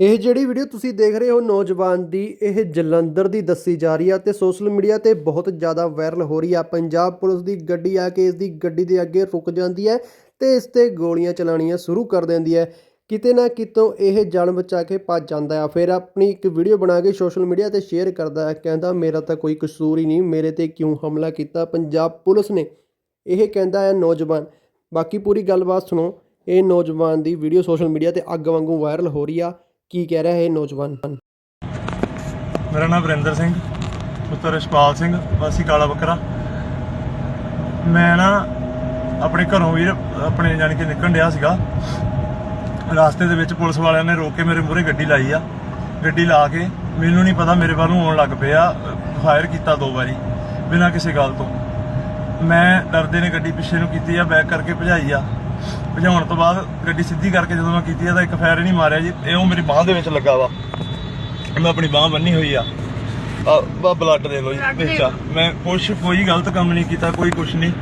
ਇਹ ਜਿਹੜੀ ਵੀਡੀਓ ਤੁਸੀਂ ਦੇਖ ਰਹੇ ਹੋ ਨੌਜਵਾਨ ਦੀ, ਇਹ ਜਲੰਧਰ ਦੀ ਦੱਸੀ ਜਾ ਰਹੀ ਆ ਤੇ ਸੋਸ਼ਲ ਮੀਡੀਆ ਤੇ ਬਹੁਤ ਜ਼ਿਆਦਾ ਵਾਇਰਲ ਹੋ ਰਹੀ ਆ। ਪੰਜਾਬ ਪੁਲਿਸ ਦੀ ਗੱਡੀ ਆ ਕੇ ਇਸ ਦੀ ਗੱਡੀ ਦੇ ਅੱਗੇ ਰੁਕ ਜਾਂਦੀ ਹੈ ਤੇ ਇਸ ਤੇ ਗੋਲੀਆਂ ਚਲਾਉਣੀਆਂ ਸ਼ੁਰੂ ਕਰ ਦਿੰਦੀ ਹੈ। ਕਿਤੇ ਨਾ ਕਿਤੋਂ ਇਹ ਜਾਨ ਬਚਾ ਕੇ ਭੱਜ ਜਾਂਦਾ ਆ। ਫਿਰ ਆਪਣੀ ਇੱਕ ਵੀਡੀਓ ਬਣਾ ਕੇ ਸੋਸ਼ਲ ਮੀਡੀਆ ਤੇ ਸ਼ੇਅਰ ਕਰਦਾ ਹੈ ਕਹਿੰਦਾ, ਮੇਰਾ ਤਾਂ ਕੋਈ ਕਸੂਰ ਹੀ ਨਹੀਂ, ਮੇਰੇ ਤੇ ਕਿਉਂ ਹਮਲਾ ਕੀਤਾ? ਪੰਜਾਬ ਪੁਲਿਸ ਨੇ ਇਹ ਕਹਿੰਦਾ ਹੈ ਨੌਜਵਾਨ। ਬਾਕੀ ਪੂਰੀ ਗੱਲਬਾਤ ਸੁਣੋ, ਇਹ ਨੌਜਵਾਨ ਦੀ ਵੀਡੀਓ ਸੋਸ਼ਲ ਮੀਡੀਆ ਤੇ ਅੱਗ ਵਾਂਗੂ ਵਾਇਰਲ ਹੋ ਰਹੀ ਆ। ਕੀ ਕਹਿ ਰਿਹਾ ਹੈ ਇਹ ਨੌਜਵਾਨ? ਮੇਰਾ ਨਾਮ ਵਰਿੰਦਰ ਸਿੰਘ, ਪੁੱਤਰ ਰਸ਼ਪਾਲ ਸਿੰਘ, ਵਾਸੀ ਕਾਲਾ ਬੱਕਰਾ। ਮੈਂ ਨਾ ਆਪਣੇ ਘਰੋਂ ਵੀਰ ਆਪਣੇ ਜਾਣੀ ਕਿ ਨਿਕਲਣ ਡਿਆ ਸੀਗਾ। ਰਾਸਤੇ ਦੇ ਵਿੱਚ ਪੁਲਿਸ ਵਾਲਿਆਂ ਨੇ ਰੋਕ ਕੇ ਮੇਰੇ ਮੂਹਰੇ ਗੱਡੀ ਲਾਈ ਆ। ਗੱਡੀ ਲਾ ਕੇ ਮੈਨੂੰ ਨਹੀਂ ਪਤਾ ਮੇਰੇ ਵੱਲ ਨੂੰ ਆਉਣ ਲੱਗ ਪਿਆ, ਫਾਇਰ ਕੀਤਾ ਦੋ ਵਾਰੀ, ਬਿਨਾਂ ਕਿਸੇ ਗੱਲ ਤੋਂ। ਮੈਂ ਡਰਦੇ ਨੇ ਗੱਡੀ ਪਿੱਛੇ ਨੂੰ ਕੀਤੀ ਆ, ਬੈਕ ਕਰਕੇ ਭਜਾਈ ਆ। ਭਜਾਉਣ ਤੋਂ ਬਾਅਦ ਗੱਡੀ ਸਿੱਧੀ ਕਰਕੇ ਜਦੋਂ ਮੈਂ ਕੀਤੀ ਤਾਂ ਇੱਕ ਫਾਇਰ ਨਹੀਂ ਮਾਰਿਆ ਜੀ। ਇਹ ਉਹ ਮੇਰੀ ਬਾਹ ਦੇ ਵਿੱਚ ਲੱਗਾ ਵਾ। ਮੈਂ ਆਪਣੀ ਬਾਹ ਬੰਨੀ ਹੋਈ ਆ। ਆ ਬਾ ਬਲੱਡ ਦੇ ਲੋ ਜੀ ਵਿੱਚ ਮੈਂ ਕੁਛ ਕੋਈ ਗਲਤ ਕੰਮ ਨਹੀਂ ਕੀਤਾ ਕੋਈ ਕੁਛ ਨਹੀਂ।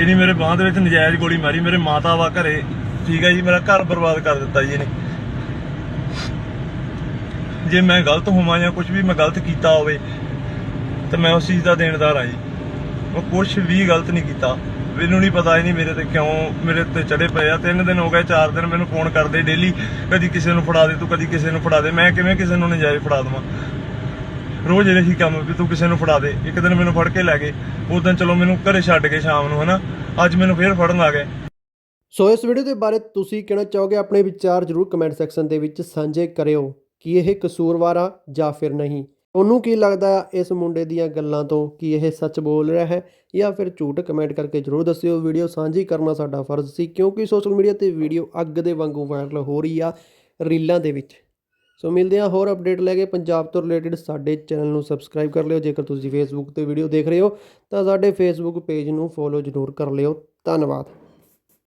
ਇਹਨੇ ਮੇਰੇ ਬਾਹ ਦੇ ਵਿੱਚ ਨਜਾਇਜ਼ ਗੋਲੀ ਮਾਰੀ। ਮੇਰੇ ਮਾਤਾ ਵਾ ਘਰੇ। ਠੀਕ ਹੈ ਜੀ ਮੇਰਾ ਘਰ ਬਰਬਾਦ ਕਰ ਦਿੱਤਾ ਜੀ ਇਹਨੇ। ਜੇ ਮੈਂ ਗਲਤ ਹੋਵਾਂ ਜਾਂ ਕੁਝ ਵੀ ਮੈਂ ਗਲਤ ਕੀਤਾ ਹੋਵੇ ਤਾਂ ਮੈਂ ਉਸ ਚੀਜ਼ ਦਾ ਦੇਣਦਾਰ ਆ ਜੀ। ਮੈਂ ਕੁਝ ਵੀ ਗਲਤ ਨਹੀਂ ਕੀਤਾ। ਮੈਨੂੰ ਨਹੀਂ ਪਤਾ ਹੀ ਨਹੀਂ ਮੇਰੇ ਤੇ ਕਿਉਂ ਮੇਰੇ ਤੇ ਚੜੇ ਪਏ ਆ। ਤਿੰਨ ਦਿਨ ਹੋ ਗਏ, ਚਾਰ ਦਿਨ ਮੈਨੂੰ ਫੋਨ ਕਰਦੇ ਡੇਲੀ ਕਦੀ ਕਿਸੇ ਨੂੰ ਫੜਾ ਦੇ, ਤੂੰ ਕਦੀ ਕਿਸੇ ਨੂੰ ਫੜਾ ਦੇ। ਮੈਂ ਕਿਵੇਂ ਕਿਸੇ ਨੂੰ ਨਜਾਇਜ਼ ਫੜਾ ਦਵਾਂ? ਰੋਜ਼ ਇਹ ਹੀ ਕੰਮ, ਵੀ ਤੂੰ ਕਿਸੇ ਨੂੰ ਫੜਾ ਦੇ। ਇੱਕ ਦਿਨ ਮੈਨੂੰ ਫੜ ਕੇ ਲੈ ਗਏ। ਉਸ ਦਿਨ ਚਲੋ ਮੈਨੂੰ ਘਰੇ ਛੱਡ ਕੇ ਸ਼ਾਮ ਨੂੰ, ਹਨਾ? ਅੱਜ ਮੈਨੂੰ ਫੇਰ ਫੜਨ ਆ ਗਏ। ਸੋ ਇਸ ਵੀਡੀਓ ਦੇ ਬਾਰੇ ਤੁਸੀਂ ਕਹਿਣਾ ਚਾਹੋਗੇ, ਆਪਣੇ ਵਿਚਾਰ ਜਰੂਰ ਕਮੈਂਟ ਸੈਕਸ਼ਨ ਦੇ ਵਿੱਚ ਸਾਂਝੇ ਕਰਿਓ ਕਿ ਇਹ ਕਸੂਰਵਾਰ ਆ ਜਾਂ ਫਿਰ ਨਹੀਂ। ਤੁਹਾਨੂੰ ਕੀ ਲੱਗਦਾ ਇਸ ਮੁੰਡੇ ਦੀਆਂ ਗੱਲਾਂ ਤੋਂ ਕਿ ਇਹ ਸੱਚ ਬੋਲ ਰਿਹਾ ਹੈ ਜਾਂ ਫਿਰ ਝੂਠ ਕਮੈਂਟ ਕਰਕੇ ਜਰੂਰ ਦੱਸਿਓ। ਵੀਡੀਓ ਸਾਂਝੀ ਕਰਨਾ ਸਾਡਾ ਫਰਜ਼ ਸੀ ਕਿਉਂਕਿ ਸੋਸ਼ਲ ਮੀਡੀਆ ਤੇ ਵੀਡੀਓ ਅੱਗ ਦੇ ਵਾਂਗੂ ਵਾਇਰਲ ਹੋ ਰਹੀ ਆ ਰੀਲਾਂ ਦੇ ਵਿੱਚ। ਸੋ ਮਿਲਦੇ ਹਾਂ ਹੋਰ ਅਪਡੇਟ ਲੈ ਕੇ। ਪੰਜਾਬ ਤੋਂ ਰਿਲੇਟਡ ਸਾਡੇ ਚੈਨਲ ਨੂੰ ਸਬਸਕ੍ਰਾਈਬ ਕਰ ਲਿਓ। ਜੇਕਰ ਤੁਸੀਂ ਫੇਸਬੁੱਕ ਤੇ ਵੀਡੀਓ ਦੇਖ ਰਹੇ ਹੋ ਤਾਂ ਸਾਡੇ ਫੇਸਬੁੱਕ ਪੇਜ ਨੂੰ ਫੋਲੋ ਜ਼ਰੂਰ ਕਰ ਲਿਓ। ਧੰਨਵਾਦ।